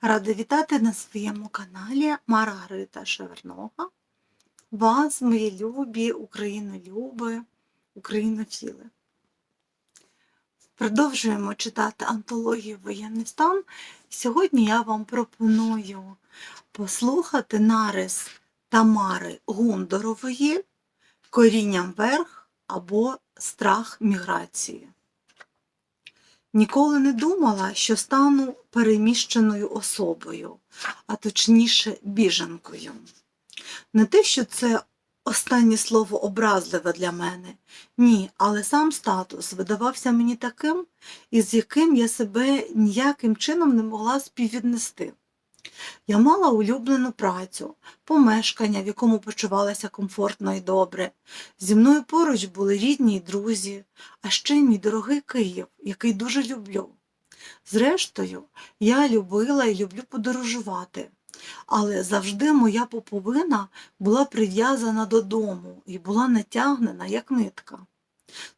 Рада вітати на своєму каналі Маргарита Шевернога. Вас, мої любі українолюби, українофіли. Продовжуємо читати антологію Воєнний стан. Сьогодні я вам пропоную послухати нарис Тамари Гундорової Корінням верх або страх міграції. Ніколи не думала, що стану переміщеною особою, а точніше біженкою. Не те, що це останнє слово образливе для мене, ні, але сам статус видавався мені таким, із яким я себе ніяким чином не могла співвіднести. Я мала улюблену працю, помешкання, в якому почувалася комфортно і добре. Зі мною поруч були рідні й друзі, а ще й мій дорогий Київ, який дуже люблю. Зрештою, я любила і люблю подорожувати, але завжди моя поповина була прив'язана додому і була натягнена як нитка.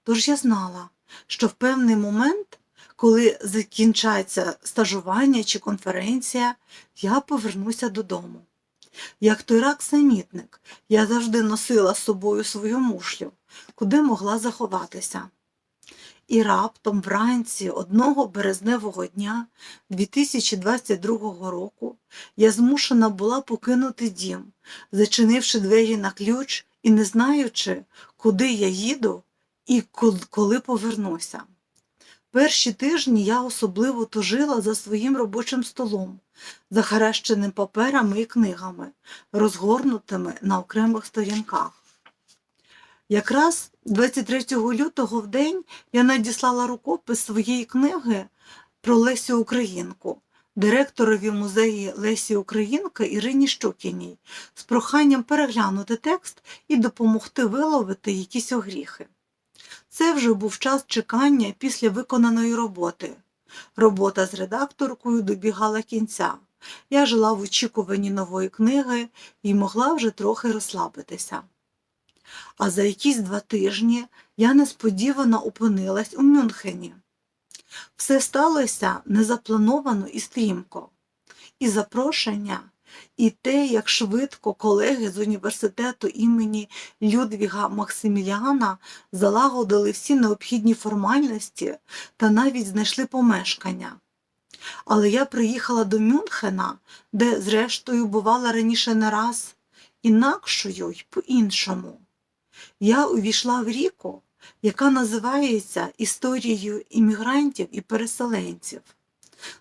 Тож я знала, що в певний момент, коли закінчаться стажування чи конференція, я повернуся додому. Як той рак-самітник, я завжди носила з собою свою мушлю, куди могла заховатися. І раптом вранці одного березневого дня 2022 року я змушена була покинути дім, зачинивши двері на ключ і не знаючи, куди я їду і коли повернуся. Перші тижні я особливо тужила за своїм робочим столом, захаращеним паперами і книгами, розгорнутими на окремих сторінках. Якраз 23 лютого в день я надіслала рукопис своєї книги про Лесю Українку, директорові музеї Лесі Українки Ірині Щокіній, з проханням переглянути текст і допомогти виловити якісь огріхи. Це вже був час чекання після виконаної роботи. Робота з редакторкою добігала кінця. Я жила в очікуванні нової книги і могла вже трохи розслабитися. А за якісь два тижні я несподівано опинилась у Мюнхені. Все сталося незаплановано і стрімко. І запрошення, і те, як швидко колеги з університету імені Людвіга Максиміліана залагодили всі необхідні формальності та навіть знайшли помешкання. Але я приїхала до Мюнхена, де, зрештою, бувала раніше не раз, інакшою й по-іншому. Я увійшла в ріку, яка називається Історією іммігрантів і переселенців.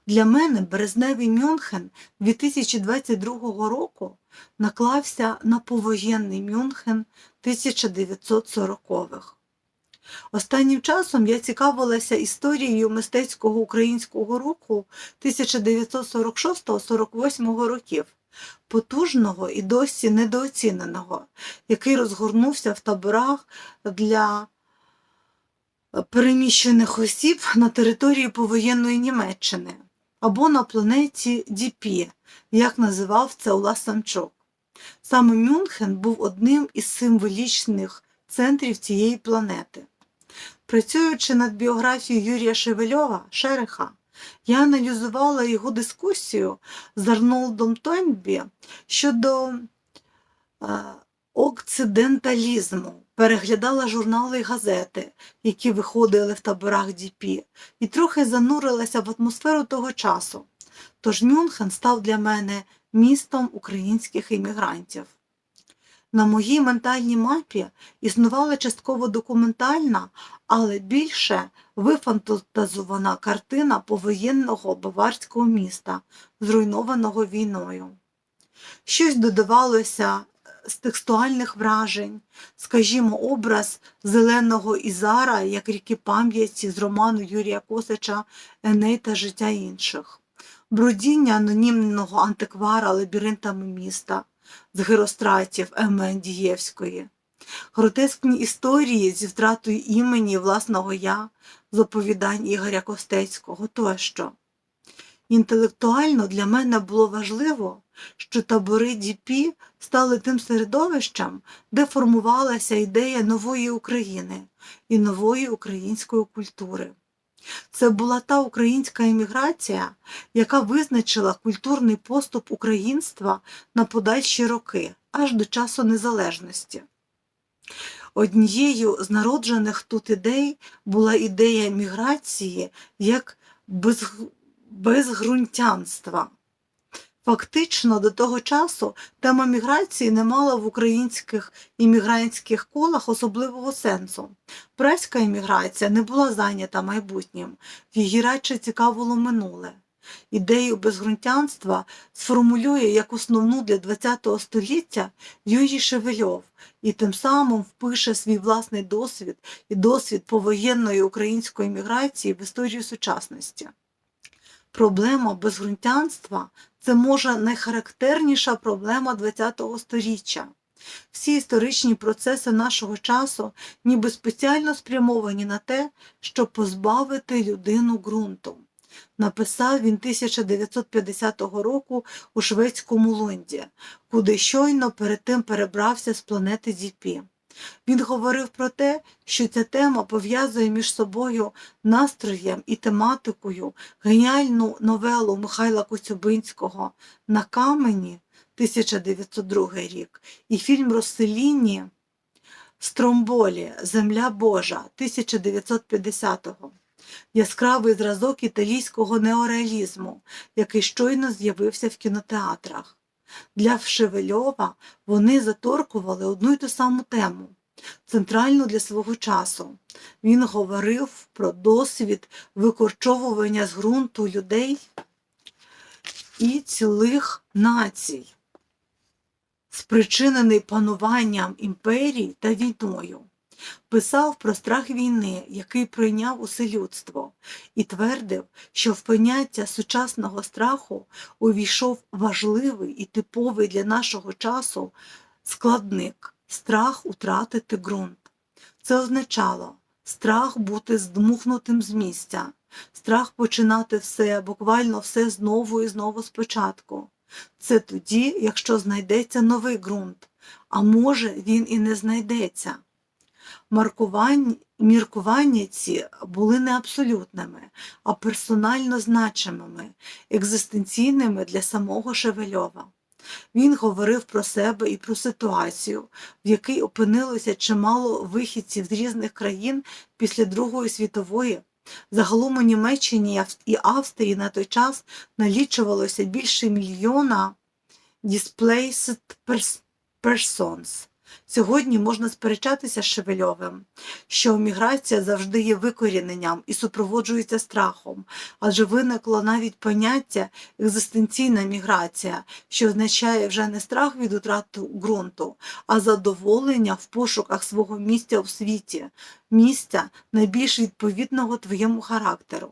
Для мене березневий Мюнхен 2022 року наклався на повоєнний Мюнхен 1940-х. Останнім часом я цікавилася історією мистецького українського руху 1946-48 років, потужного і досі недооціненого, який розгорнувся в таборах для переміщених осіб на території повоєнної Німеччини або на планеті Діпі, як називав це Ула Самчук. Саме Мюнхен був одним із символічних центрів цієї планети. Працюючи над біографією Юрія Шевельова, Шереха, я аналізувала його дискусію з Арнолдом Тойнбі щодо е, окциденталізму, переглядала журнали й газети, які виходили в таборах Діпі, і трохи занурилася в атмосферу того часу. Тож Мюнхен став для мене містом українських іммігрантів. На моїй ментальній мапі існувала частково документальна, але більше вифантазована картина повоєнного баварського міста, зруйнованого війною. Щось додавалося з текстуальних вражень, скажімо, образ зеленого Ізара, як ріки пам'яті з роману Юрія Косича Еней та життя інших, брудіння анонімного антиквара лабіринтами міста з геростратів Еми Андієвської, гротескні історії зі втратою імені власного я, з оповідань Ігоря Костецького тощо. Інтелектуально для мене було важливо, що табори Діпі стали тим середовищем, де формувалася ідея нової України і нової української культури. Це була та українська еміграція, яка визначила культурний поступ українства на подальші роки, аж до часу незалежності. Однією з народжених тут ідей була ідея міграції як без, безґрунтянства. Фактично, до того часу тема міграції не мала в українських іммігрантських колах особливого сенсу. Преська імміграція не була зайнята майбутнім, її радше цікавило минуле. Ідею безґрунтянства сформулює як основну для ХХ століття Юрій Шевельов і тим самим впише свій власний досвід і досвід повоєнної української міграції в історію сучасності. Проблема безґрунтянства це може найхарактерніша проблема ХХ століття. Всі історичні процеси нашого часу ніби спеціально спрямовані на те, щоб позбавити людину ґрунту. Написав він 1950 року у шведському Лунді, куди щойно перед тим перебрався з планети Діпі. Він говорив про те, що ця тема пов'язує між собою настроєм і тематикою геніальну новелу Михайла Коцюбинського на камені 1902 рік і фільм Розселіні Стромболі Земля Божа 1950-го. Яскравий зразок італійського неореалізму, який щойно з'явився в кінотеатрах. Для Шевельова вони заторкували одну й ту саму тему, центральну для свого часу. Він говорив про досвід викорчовування з ґрунту людей і цілих націй, спричинений пануванням імперій та війною. Писав про страх війни, який прийняв усе людство, і твердив, що в поняття сучасного страху увійшов важливий і типовий для нашого часу складник страх утратити ґрунт. Це означало страх бути здмухнутим з місця, страх починати все, буквально все знову і знову спочатку. Це тоді, якщо знайдеться новий ґрунт, а може він і не знайдеться. Міркування ці були не абсолютними, а персонально значимими, екзистенційними для самого Шевельова. Він говорив про себе і про ситуацію, в якій опинилося чимало вихідців з різних країн після Другої світової. Загалом у Німеччині і Австрії на той час налічувалося більше мільйона displaced persons. Сьогодні можна сперечатися з Шевельовим, що міграція завжди є викоріненням і супроводжується страхом, адже виникло навіть поняття екзистенційна міграція, що означає вже не страх від утрати ґрунту, а задоволення в пошуках свого місця у світі, місця найбільш відповідного твоєму характеру.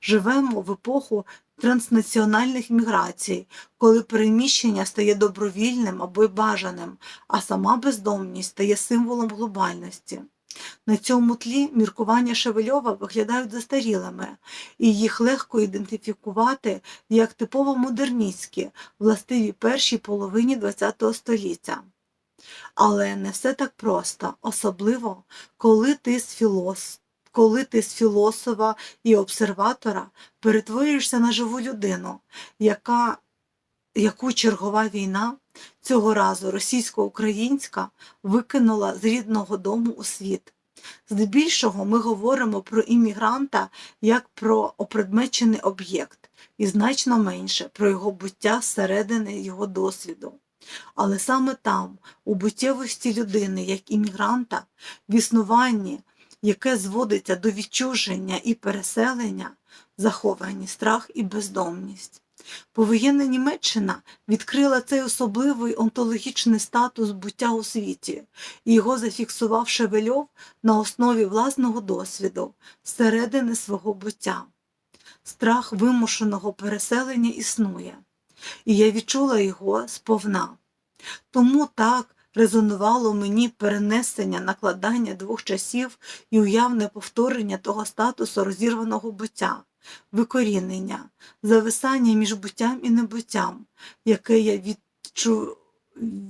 Живемо в епоху транснаціональних міграцій, коли переміщення стає добровільним або й бажаним, а сама бездомність стає символом глобальності. На цьому тлі міркування Шевельова виглядають застарілими, і їх легко ідентифікувати як типово модерністські, властиві першій половині ХХ століття. Але не все так просто, особливо коли ти з філос коли ти з філософа і обсерватора перетворюєшся на живу людину, яка, яку чергова війна, цього разу російсько-українська, викинула з рідного дому у світ. Здебільшого ми говоримо про іммігранта як про опредмечений об'єкт, і значно менше про його буття зсередини його досвіду. Але саме там, у буттєвості людини як іммігранта, в існуванні яке зводиться до відчуження і переселення, заховані страх і бездомність. Повоєнна Німеччина відкрила цей особливий онтологічний статус буття у світі, і його зафіксував Шевельов на основі власного досвіду, зсередини свого буття. Страх вимушеного переселення існує, і я відчула його сповна. Тому так резонувало мені перенесення накладання двох часів і уявне повторення того статусу розірваного буття, викорінення, зависання між буттям і небуттям, яке я відчу...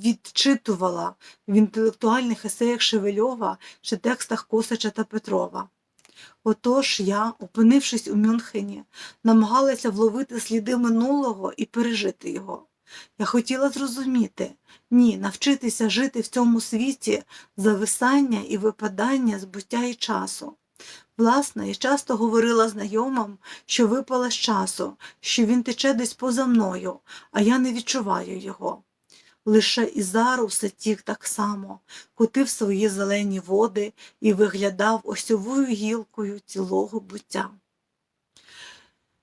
відчитувала в інтелектуальних есеях Шевельова чи текстах Косача та Петрова. Отож я, опинившись у Мюнхені, намагалася вловити сліди минулого і пережити його. Я хотіла зрозуміти, ні, навчитися жити в цьому світі зависання і випадання з буття і часу. Власне, я часто говорила знайомим, що випала з часу, що він тече десь поза мною, а я не відчуваю його. Лише Ізару все тік так само, котив свої зелені води і виглядав осьовою гілкою цілого буття.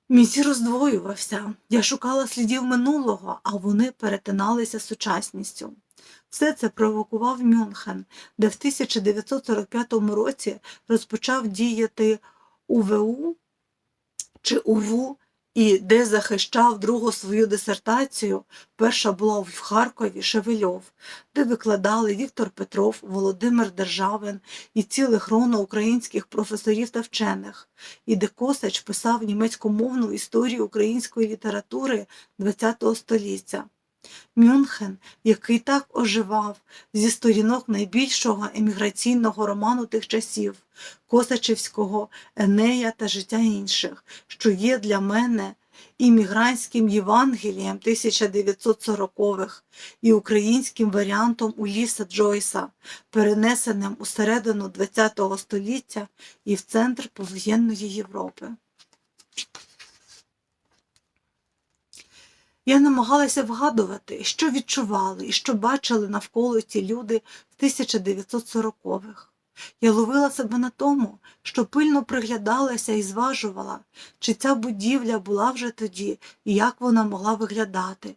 Мій зір роздвоювався. Я шукала слідів минулого, а вони перетиналися сучасністю. Все це провокував Мюнхен, де в 1945 році розпочав діяти УВУ чи УВУ, і де захищав другу свою дисертацію. Перша була в Харкові Шевельов, де викладали Віктор Петров, Володимир Державин і ціле хроно українських професорів та вчених, і де Косач писав німецькомовну історію української літератури ХХ століття. Мюнхен, який так оживав зі сторінок найбільшого еміграційного роману тих часів Косачівського Енея та життя інших, що є для мене іммігрантським Євангелієм 1940-х і українським варіантом Уліса Джойса, перенесеним у середину ХХ століття і в центр повоєнної Європи. Я намагалася вгадувати, що відчували і що бачили навколо ті люди в 1940-х. Я ловила себе на тому, що пильно приглядалася і зважувала, чи ця будівля була вже тоді і як вона могла виглядати.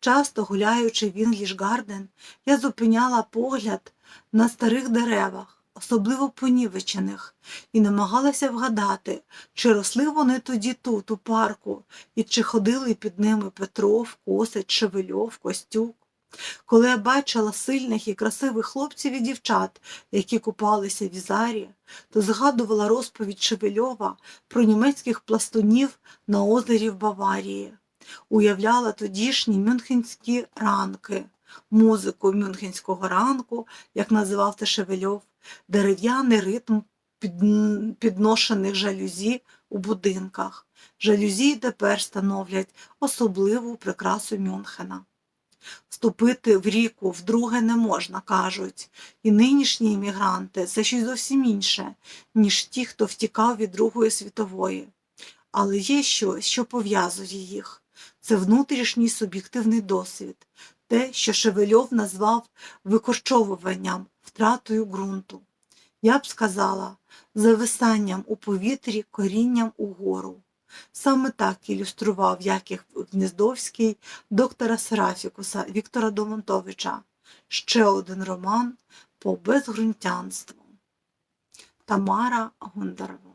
Часто, гуляючи в Інгліш-Гарден, я зупиняла погляд на старих деревах, особливо понівечених, і намагалася вгадати, чи росли вони тоді тут, у парку, і чи ходили під ними Петров, Косич, Шевельов, Костюк. Коли я бачила сильних і красивих хлопців і дівчат, які купалися в Ізарі, то згадувала розповідь Шевельова про німецьких пластунів на озері в Баварії, уявляла тодішні мюнхенські ранки, музику мюнхенського ранку, як називав Шевельов, дерев'яний ритм під- підношених жалюзі у будинках. Жалюзі тепер становлять особливу прикрасу Мюнхена. Вступити в ріку вдруге не можна, кажуть, і нинішні іммігранти це щось зовсім інше, ніж ті, хто втікав від Другої світової. Але є щось, що пов'язує їх. Це внутрішній суб'єктивний досвід, те, що Шевельов назвав викорчовуванням, втратою ґрунту. Я б сказала, зависанням у повітрі, корінням угору. Саме так ілюстрував Яків Гніздовський доктора Серафікуса Віктора Домонтовича. Ще один роман по безґрунтянству. Тамара Гондарова